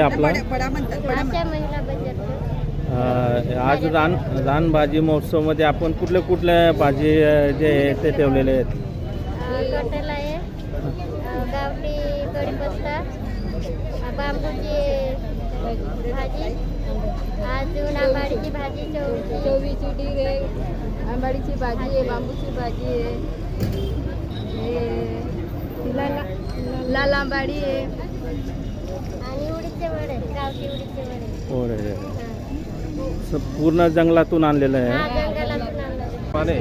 आपला. आज रान रान भाजी महोत्सवमध्ये आपण कुठल्या कुठल्या भाजी जे आहे ते ठेवलेले आहेत? अजून आंबाडीची भाजी चवळीची डीग आहे. आंबाडीची भाजी आहे बांबूची भाजी आहे. हे लाल लाल आंबाडी आहे. आणि उडीदचे वडे गावठी उडीदचे वडे. रे रे. स- पूर्ण जंगलातून आणलेलं हा आहे जंगलातून आणलं माने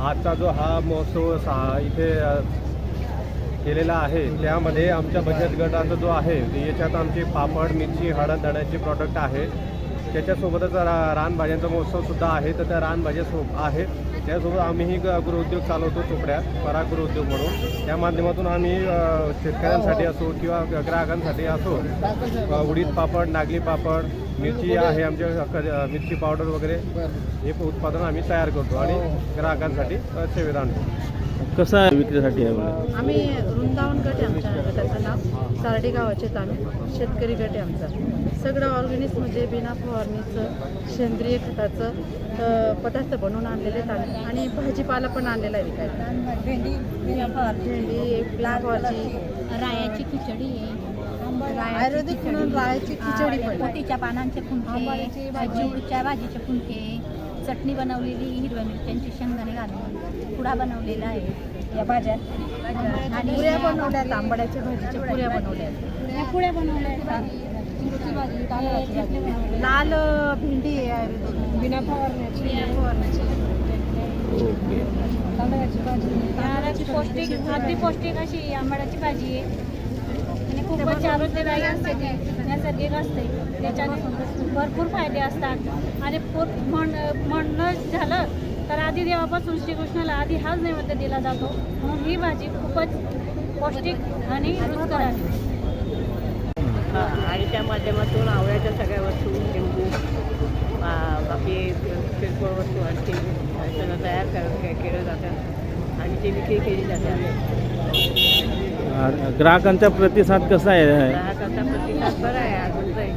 आजचा जो हा महोत्सव सा इथे अ, केलेला आहे त्यामध्ये आमच्या बचत गटाचा जो आहे याच्यात आमचे पापड मिरची हळद धण्याचे प्रॉडक्ट आहे. त्याच्यासोबतच रा रानभाज्यांचा महोत्सवसुद्धा आहे. तर त्या रानभाज्या सो आहे. त्यासोबत आम्हीही ग- गृहउद्योग चालवतो चोपड्या पराग गृहउद्योग म्हणून. त्या माध्यमातून आम्ही शेतकऱ्यांसाठी असो किंवा ग्राहकांसाठी असो उडीद पापड नागली पापड मिरची आहे आमच्या क- मिरची पावडर वगैरे हे उत्पादन आम्ही तयार करतो आणि ग्राहकांसाठी सेवेत आणतो. कसं आहे विक्रीसाठी आहे? आम्ही वृंदावन गट आहे आमच्या गटाचं नाव. सारडी गावाचेच आम्ही. शेतकरी गट आहे आमचा. सगळं ऑर्गॅनिक म्हणजे बिना फवारणीचं सेंद्रिय खताचं अ, पदार्थ बनवून आणलेले आहेत आम्ही. आणि भाजीपाला पण आणलेला आहे विकायला. भेंडी. भेंडी फ्लावरची रायाची खिचडी आहे. आयुर्वेदिक म्हणून राळ्याची खिचडी पण. पोतीच्या पानांचे फुंके भाजी. चिवडीच्या भाजीचे फुंके चटणी बनवलेली हिरव्या मिरच्यांची शेंगदाणे घालून पुडा बनवलेला आहे. या भाज्या. आणि पुऱ्या बनवल्या आहेत. आंबाड्याच्या भाजीच्या पुऱ्या बनवल्या पुऱ्या बनवल्या. लाल भेंडी आहे बिना फवारण्याची. बिना फवारण्याची. ओके. तांदळाची भाजी. पौष्टिक अगदी पौष्टिक अशी आंबाड्याची भाजी आहे. खूपच आरोग्यदायी असते ती. नैसर्गिक असते त्याच्याने भरपूर फायदे असतात. आणि पूर म्हण म्हणणं झालं तर आधी देवापासून श्रीकृष्णाला आधी हाच नैवेद्य दिला जातो. म्हणून ही भाजी खूपच पौष्टिक आणि रुचकर आहे. हा, आणि त्या माध्यमातून आवळ्याच्या सगळ्या वस्तू लिंबू आ, बाकी किरकोळ वस्तू आणखी सगळं तयार कर केलं जातं आणि ती विक्री केली जाते. ग्राहकांचा प्रतिसाद कसा आहे? ग्राहकांचा प्रतिसाद बरा आहे अजून काही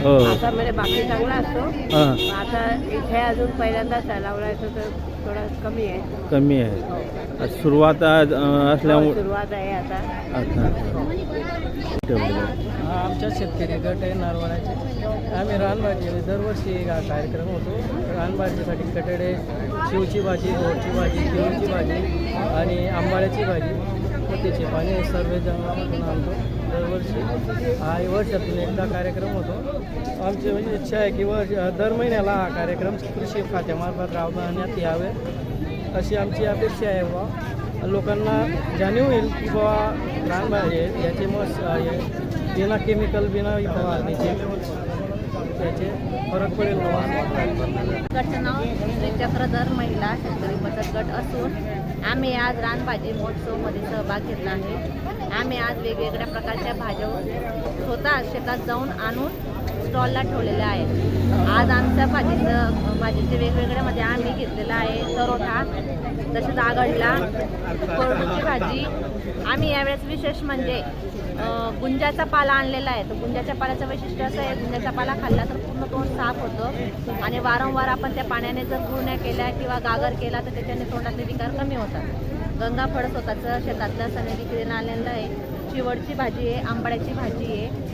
हो. आता म्हणजे बाकी चांगला असतो. हां. आता इथे अजून पहिल्यांदाच आहे आवळ्याचं तर थोडा कमी आहे. कमी आहे. सुरुवात आज, अ, हो, असल्यामुळे सुरुवात आहे आता. अच्छा. हा. आमच्या शेतकरी गट आहे नारवणाचे आम्ही रानभाजी दरवर्षी हा कार्यक्रम होतो. रानभाजीसाठी कटडे शिवची भाजी गोडची भाजी किळूची भाजी आणि आंबाड्याची भाजी. गणपतीचे पाणी सर्वजण आणतो दरवर्षी. हा वर्षातून एकदा कार्यक्रम होतो. आमची म्हणजे इच्छा आहे की वर्ष दर महिन्याला हा कार्यक्रम कृषी खात्यामार्फत राबवण्यात यावे. अशी आमची अपेक्षा आहे बा लोकांना जाणीव होईल की बाबा रानभाजी आहेत याचे मस्त आहे. बिना केमिकल बिना फवारणीचे त्याचे फरक पडेल बाबा गटचं नाव चक्रधर महिला शेतकरी बचत गट असून आम्ही आज रानभाजी महोत्सवमध्ये सहभाग घेतला आहे. आम्ही आज वेगवेगळ्या प्रकारच्या भाज्या स्वतः शेतात जाऊन आणून स्टॉलला ठेवलेल्या आहेत. आज आमच्या भाजीचं भाजीचे वेगवेगळ्यामध्ये आम्ही घेतलेलं आहे. तरोठा तसेच आगडला कोरडूची भाजी. आम्ही यावेळेस विशेष म्हणजे गुंजाचा पाला आणलेला आहे. तर गुंजाच्या पाल्याचं वैशिष्ट्य असं आहे गुंजाचा पाला खाल्ला तर पूर्ण तोंड साफ होतं. आणि वारंवार आपण त्या पाण्याने जर गुळण्या केल्या किंवा गागर केला तर त्याच्याने तोंडातले विकार कमी होतात. गंगा फळ स्वतःचं शेतातलं सने किरण आलेलं आहे. चिवडची भाजी आहे आंबाड्याची भाजी आहे.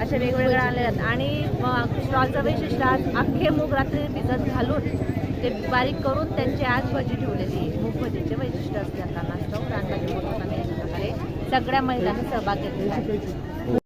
अशा वेगवेगळ्या आलेल्या आहेत. आणि स्टॉलचं वैशिष्ट्य आज अख्खे मूग रात्री भिजत घालून ते बारीक करून त्यांची आज भजी ठेवलेली आहे. मूग भजीचे वैशिष्ट्य असते आता. नाश्ता रानभाजी मोठं अशा प्रकारे सगळ्या महिलांनी सहभाग घेतला